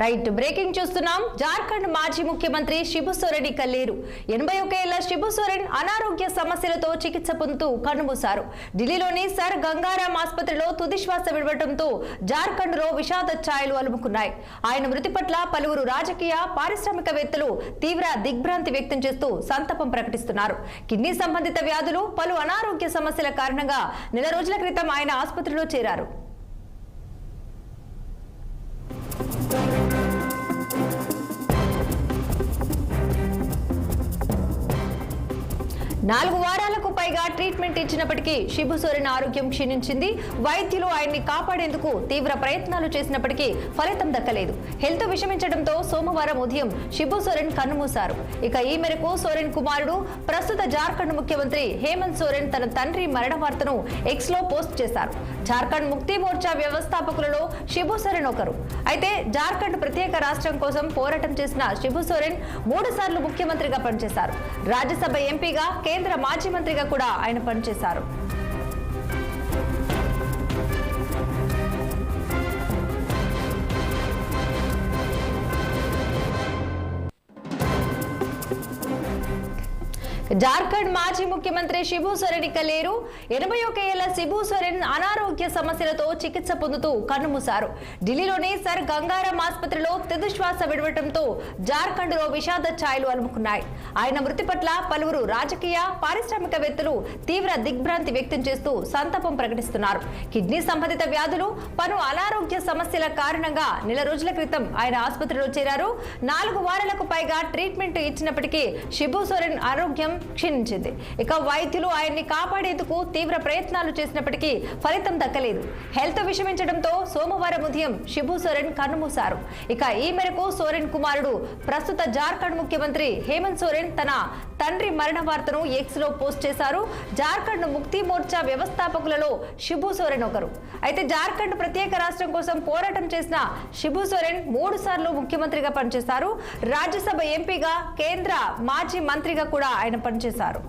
Right breaking చూస్తున్నాం. జార్ఖండ్ మాజీ ముఖ్యమంత్రి శిబు సోరెన్ కల్లేరు. ఎనభై ఒక ఏళ్ళ శిబు సోరెన్ అనారోగ్య సమస్యలతో చికిత్స పొందుతూ కన్నుమూశారు. ఢిల్లీలోని సర్ గంగారాం ఆసుపత్రిలో తుది శ్వాస విడవడంతో జార్ఖండ్లో విషాద ఛాయలు అలుముకున్నాయి. ఆయన మృతి పట్ల పలువురు రాజకీయ పారిశ్రామికవేత్తలు తీవ్ర దిగ్భ్రాంతి వ్యక్తం చేస్తూ సంతపం ప్రకటిస్తున్నారు. కిడ్నీ సంబంధిత వ్యాధులు పలు అనారోగ్య సమస్యల కారణంగా నెల రోజుల క్రితం ఆయన ఆసుపత్రిలో చేరారు. నాలుగు వారాలకు పైగా ట్రీట్మెంట్ ఇచ్చినప్పటికీ శిబు సోరెన్ ఆరోగ్యం క్షీణించింది. వైద్యులు ఆయన్ని కాపాడేందుకు తీవ్ర ప్రయత్నాలు చేసినప్పటికీ ఫలితం దక్కలేదు. హెల్త్ విషమించడంతో సోమవారం ఉదయం శిబు సోరెన్ కన్నుమూశారు. ఇక ఈ మేరకు సోరెన్ కుమారుడు ప్రస్తుత జార్ఖండ్ ముఖ్యమంత్రి హేమంత్ సోరెన్ తన తండ్రి మరణ వార్తను ఎక్స్లో పోస్ట్ చేశారు. జార్ఖండ్ ముక్తి మోర్చా వ్యవస్థాపకులలో శిబు సోరెన్ ఒకరు. అయితే జార్ఖండ్ ప్రత్యేక రాష్ట్రం కోసం పోరాటం చేసిన శిబు సోరెన్ మూడు సార్లు ముఖ్యమంత్రిగా పనిచేశారు. రాజ్యసభ ఎంపీగా కేంద్ర మాజీ మంత్రిగా కూడా ఆయన పనిచేశారు. జార్ఖండ్ మాజీ ముఖ్యమంత్రి శిబు సొరెన్ ఇక లేరు. ఎనభై ఒక ఏళ్ళ శిబు సొరెన్ అనారోగ్య సమస్యలతో చికిత్స పొందుతూ కన్నుమూశారు. ఢిల్లీలోని సర్ గంగారాం ఆసుపత్రిలో తుది శ్వాస విడవటంతో జార్ఖండ్లో విషాద ఛాయలు అలుముకున్నాయి. ఆయన మృతి పట్ల పలువురు రాజకీయ పారిశ్రామికవేత్తలు తీవ్ర దిగ్భ్రాంతి వ్యక్తం చేస్తూ సంతాపం ప్రకటిస్తున్నారు. కిడ్నీ సంబంధిత వ్యాధులు పలు అనారోగ్య సమస్యల కారణంగా నెల రోజుల క్రితం ఆయన ఆసుపత్రిలో చేరారు. నాలుగు వారాలకు పైగా ట్రీట్మెంట్ ఇచ్చినప్పటికీ శిబు సొరెన్ ఆరోగ్యం క్షీణించింది. ఇక వైద్యులు ఆయన్ని కాపాడేందుకు తీవ్ర ప్రయత్నాలు చేసినప్పటికీ ఫలితం దక్కలేదు. హెల్త్ విషమించడంతో సోమవారం ఉదయం శిబు సోరెన్ కన్నుమూశారు. ఇక ఈ మేరకు సోరెన్ కుమారుడు ప్రస్తుత జార్ఖండ్ ముఖ్యమంత్రి హేమంత్ సోరెన్ తన తండ్రి మరణ వార్తను ఎక్స్లో పోస్ట్ చేశారు. జార్ఖండ్ ముక్తి మోర్చా వ్యవస్థాపకులలో శిబు సోరెన్ ఒకరు. అయితే జార్ఖండ్ ప్రత్యేక రాష్ట్రం కోసం పోరాటం చేసిన శిబు సోరెన్ మూడు సార్లు ముఖ్యమంత్రిగా పనిచేశారు. రాజ్యసభ ఎంపీగా కేంద్ర మాజీ మంత్రిగా కూడా ఆయన పనిచేశారు.